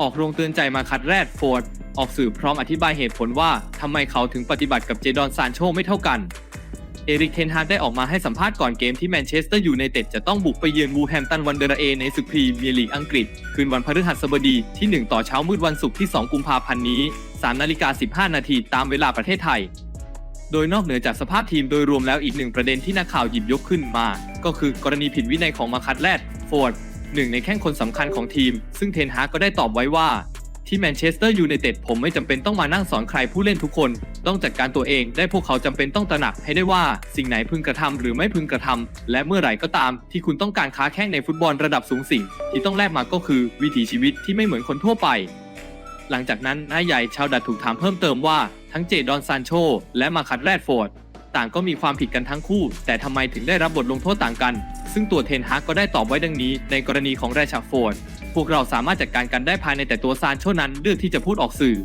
ออกโรงเตือนใจมาคัดแรดโฟร์ดออกสื่อพร้อมอธิบายเหตุผลว่าทำไมเขาถึงปฏิบัติกับเจดอนซานโชไม่เท่ากัน เอริกเทนฮากได้ออกมาให้สัมภาษณ์ก่อนเกมที่แมนเชสเตอร์ยูไนเต็ดจะต้องบุกไปเยือนวูแฮมตันวันเดอร์เอในศึกพรีเมียร์ลีกอังกฤษ คืนวันพฤหัสบดีที่ 1 ต่อเช้ามืดวันศุกร์ที่ 2 กุมภาพันธ์นี้3นาฬิกา15 นาทีตามเวลาประเทศไทยโดยนอกเหนือจากสภาพทีมโดยรวมแล้วอีกหนึ่งประเด็นที่นักข่าวหยิบยกขึ้นมา ก็คือกรณีผิดวินัยของมาคัตแรดโฟร์ด หนึ่งในแข้งคนสำคัญของทีม ซึ่งเทนฮาก็ได้ตอบไว้ว่าที่แมนเชสเตอร์ยูไนเต็ดผมไม่จำเป็นต้องมานั่งสอนใครผู้เล่นทุกคน ต้องจัดการตัวเอง ได้พวกเขาจำเป็นต้องตระหนักให้ได้ว่าสิ่งไหนพึงกระทำหรือไม่พึงกระทำและเมื่อไหร่ก็ตามที่คุณต้องการค้าแข่งในฟุตบอลระดับสูงสิ่ง ที่ต้องแลกมาก็คือวิถีชีวิตที่ไม่เหมือนคนทั่วไป หลังจากนั้นนายใหญ่ชาวดัตถูกถามเพิ่มเติมว่าทั้งเจดอนซานโช และมาคัตแรดฟอร์ด ต่างก็มีความผิดกันทั้งคู่ แต่ทำไมถึงได้รับบทลงโทษต่างกัน ซึ่งตัวเทนฮากก็ได้ตอบไว้ดังนี้ ในกรณีของแรชฟอร์ดพวกเราสามารถจัดการกันได้ภายในแต่ตัวซานเท่านั้นเลือกที่จะพูดออกสื่อ